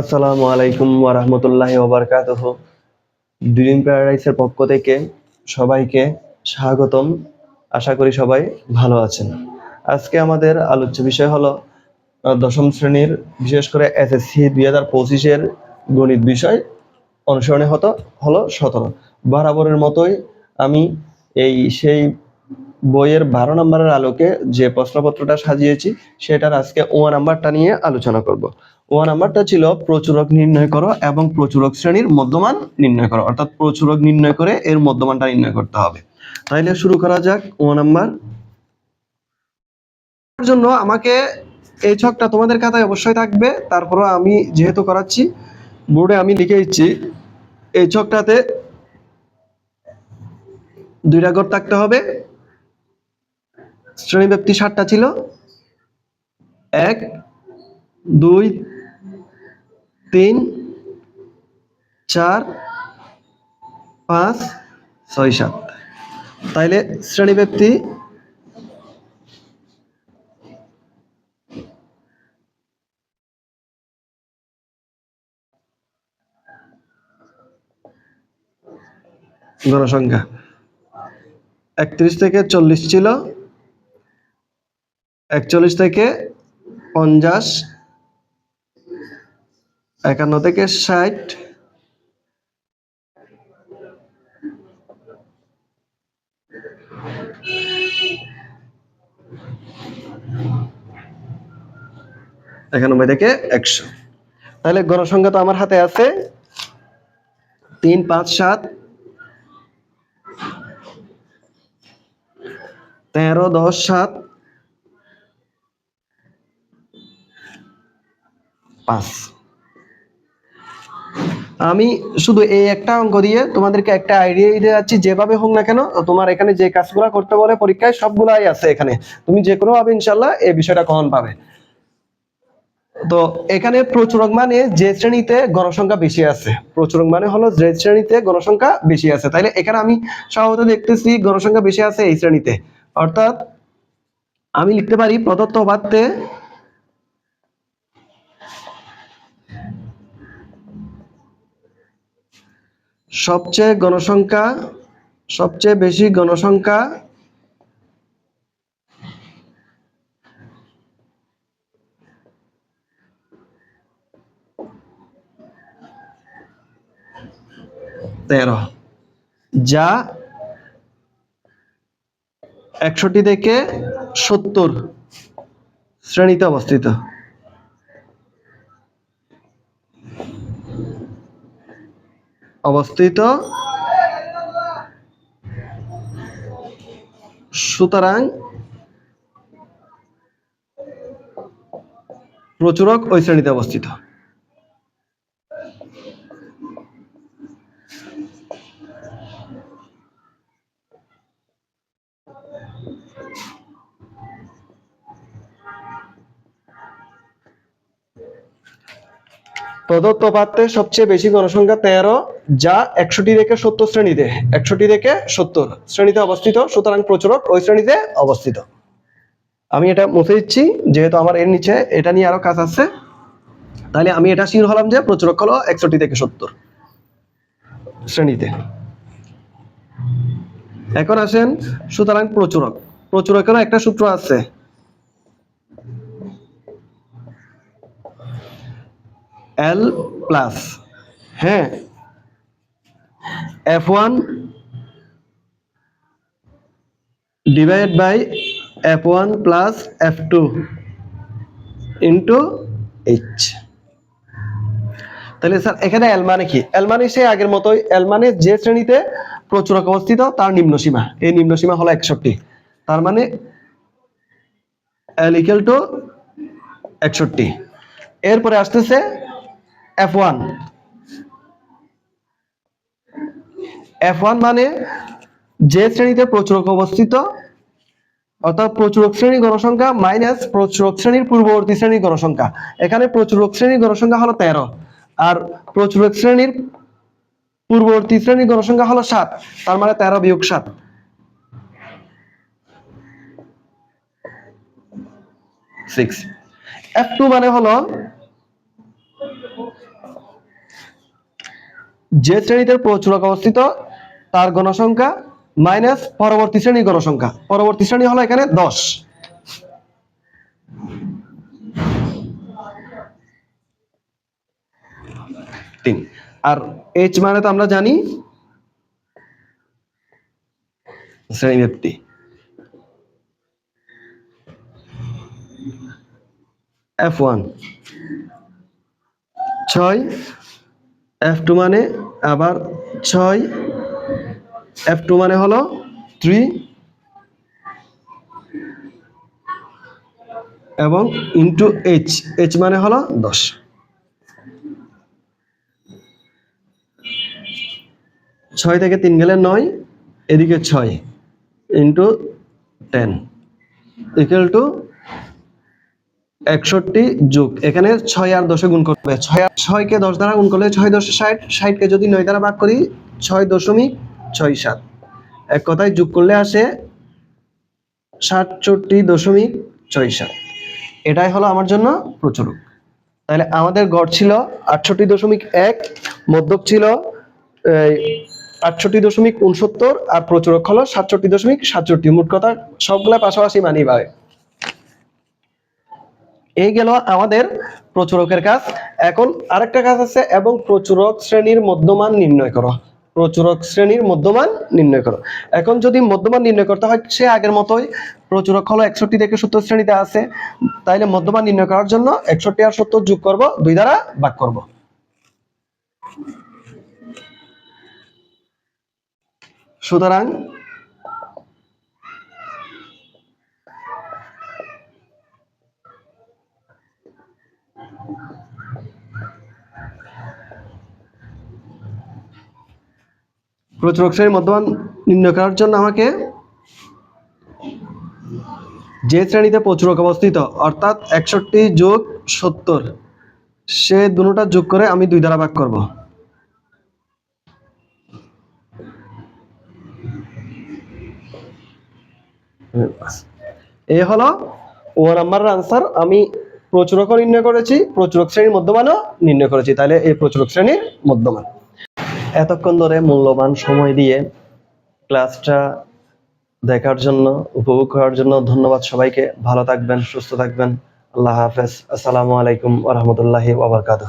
আসসালামু আলাইকুম ওয়া রাহমাতুল্লাহি ওয়া বারাকাতুহু। ড্রিম প্যারাডাইসের পক্ষ থেকে সবাইকে স্বাগতম। আশা করি সবাই ভালো আছেন। আজকে আমাদের আলোচ্য বিষয় হলো দশম শ্রেণির বিশেষ করে এসএসসি দুই হাজার পঁচিশের গণিত বিষয় অনুসরণে হতো, হলো সতেরো। বরাবরের মতোই আমি এই সেই বইয়ের বারো নম্বরের আলোকে যে প্রশ্নপত্রটা সাজিয়েছি, সেটার আজকে ওয়া নাম্বারটা নিয়ে আলোচনা করব। ওয়া নাম্বারটা ছিল প্রচুরক নির্ণয় করো এবং প্রচুরক শ্রেণির মধ্যমান নির্ণয় করো, অর্থাৎ প্রচুরক নির্ণয় করে এর মধ্যমানটা নির্ণয় করতে হবে। তাইলে শুরু করা যাক ও নাম্বার। জন্য আমাকে এই ছকটা তোমাদের খাতায় অবশ্যই থাকবে, তারপরও আমি যেহেতু করাচ্ছি, বোর্ডে আমি লিখে দিচ্ছি, এই ছকটাতে দুইটা ঘর থাকতে হবে শ্রেণি ব্যক্তি সাতটা ছিল। এক, দুই, তিন, চার, পাঁচ, ছয়, সাত। তাইলে শ্রেণি ব্যক্তি জনসংখ্যা। একত্রিশ থেকে চল্লিশ ছিল। একচল্লিশ থেকে পঞ্চাশ, একান্ন থেকে ষাট, একানব্বই থেকে একশো। তাহলে গণসংখ্যা তো আমার হাতে আছে। তিন, পাঁচ, সাত, তেরো, দশ, সাত পাঁচ। আমি শুধু এই একটা অঙ্ক দিয়ে তোমাদেরকে একটা আইডিয়া দিতে যাচ্ছি, যেভাবে হোক না কেন তোমার এখানে যে কাজগুলো করতে বলে পরীক্ষায় সবগুলাই আছে এখানে। তুমি যে কোনো ভাবে ইনশাল্লাহ এই বিষয়টা কখন পাবে। তো এখানে প্রচুরক মানে যে শ্রেণীতে গণসংখ্যা বেশি আছে, প্রচুরক মানে হলো যে শ্রেণীতে গণসংখ্যা বেশি আছে। তাইলে এখানে আমি স্বভাবত দেখতেছি গণসংখ্যা বেশি আছে এই শ্রেণীতে। অর্থাৎ আমি লিখতে পারি প্রদত্ত বাদতে সবচেয়ে গণসংখ্যা সবচেয়ে বেশি গণসংখ্যা তেরো যা একষট্টি থেকে সত্তর শ্রেণীতে অবস্থিত। অবস্থিত। সুতরাং প্রচুরক ওই শ্রেণীতে অবস্থিত। প্রদত্ত পাত্রে সবচেয়ে বেশি গণসংখ্যা তেরো, যা একশোটি থেকে সত্তর শ্রেণীতে একশোটি থেকে সত্তর শ্রেণীতে অবস্থিত। সুতরাং প্রচুরক ওই শ্রেণীতে অবস্থিত। আমি এটা মুছে দিচ্ছি, যেহেতু আমার এর নিচে এটা নিয়ে আরও কাজ আছে। তাহলে আমি এটা শিওর হলাম যে প্রচুরক হলো একষট্টি থেকে সত্তর শ্রেণীতে। এখন আসেন সুতরাং প্রচুরক। প্রচুরকেরও একটা সূত্র আছে। এল প্লাস হ্যাঁ। F one divide by F one plus F two into H তাহলে স্যার এখানে এল মানে কি? এল মানে সে আগের মতোই এল মানে যে শ্রেণীতে প্রচুরক অবস্থিত তার নিম্ন সীমা। এই নিম্ন সীমা হলো একষট্টি। তার মানে এল ইকুয়াল টু একষট্টি। এরপরে আসতেছে এফ ওয়ান এফ ওয়ান মানে যে শ্রেণীতে প্রচুরক অবস্থিত, অর্থাৎ প্রচুরক শ্রেণি গণসংখ্যা মাইনাস প্রচুরক শ্রেণির পূর্ববর্তী শ্রেণির গণসংখ্যা এখানে প্রচুরক শ্রেণির গণসংখ্যা হলো তেরো, আর প্রচুরক শ্রেণির পূর্ববর্তী শ্রেণির গণসংখ্যা হলো সাত, তার মানে তেরো বিয়োগ সাত। সিক্স এফ টু মানে হলো যে শ্রেণীতে প্রচুরক অবস্থিত, তার গণসংখ্যা মাইনাস পরবর্তী শ্রেণির গণসংখ্যা। পরবর্তী শ্রেণি হলো এখানে দশ। তিন। আর এইচ মানে তো আমরা জানি শ্রেণি ব্যক্তি। এফ ওয়ান ছয়। এফ টু মানে আবার ছয়। এফ টু মানে হলো থ্রি এবং ইন্টু এইচ এইচ মানে হলো দশ। ছয় থেকে তিন গেলে নয়, এদিকে ছয় ইন্টু টেন ইকুয়াল টু একষট্টি যোগ, এখানে ছয় আর দশে গুণ করবে। ছয় আর ছয়কে দশ দ্বারা গুণ করলে ছয় দশ ষাট, ষাটকে যদি নয় দ্বারা ভাগ করি, ছয় দশমিক ছয় সাত। এক কথায় যোগ করলে আসে সাতষট্টি দশমিক ছয় সাত। এটাই হলো আমার জন্য প্রচুরক। তাহলে আমাদের গড় ছিল আটষট্টি দশমিক এক, মধ্যক ছিল আটষট্টি দশমিক উনসত্তর, আর প্রচুরক হলো সাতষট্টি দশমিক সাতষট্টি। মোট কথা সবগুলা পাশাপাশি মানি ভাবে এই গেল আমাদের প্রচুরকের কাজ। এখন আরেকটা কাজ আছে এবং প্রচুরক শ্রেণির মধ্যমান নির্ণয় করো। প্রচুরক শ্রেণির মধ্যমান নির্ণয় করো। এখন যদি মধ্যমান নির্ণয় করতে হয়, সে আগের মতোই প্রচুরক হলো একষট্টি থেকে সত্তর শ্রেণীতে আছে। তাইলে মধ্যমান নির্ণয় করার জন্য একষট্টি আর সত্তর যোগ করব, দুই দ্বারা ভাগ করব। সুতরাং শ্রেণির মধ্যমান নির্ণয় করার জন্য আমাকে যে শ্রেণীতে প্রচুরক অবস্থিত, অর্থাৎ একষট্টি যোগ সত্তর, সে দুটোটা যোগ করে আমি দুই দ্বারা ভাগ করব। এই হলো ও নাম্বারের আনসার আমি প্রচুরক নির্ণয় করেছি প্রচুরক শ্রেণির মধ্যমানও নির্ণয় করেছি, তাহলে এই প্রচুরক শ্রেণির মধ্যমান। এতক্ষণ ধরে মূল্যবান সময় দিয়ে ক্লাসটা দেখার জন্য, উপভোগ করার জন্য ধন্যবাদ সবাইকে। ভালো থাকবেন, সুস্থ থাকবেন। আল্লাহ হাফেজ। আসসালামু আলাইকুম ওরহমতুল্লাহি ওবরকাত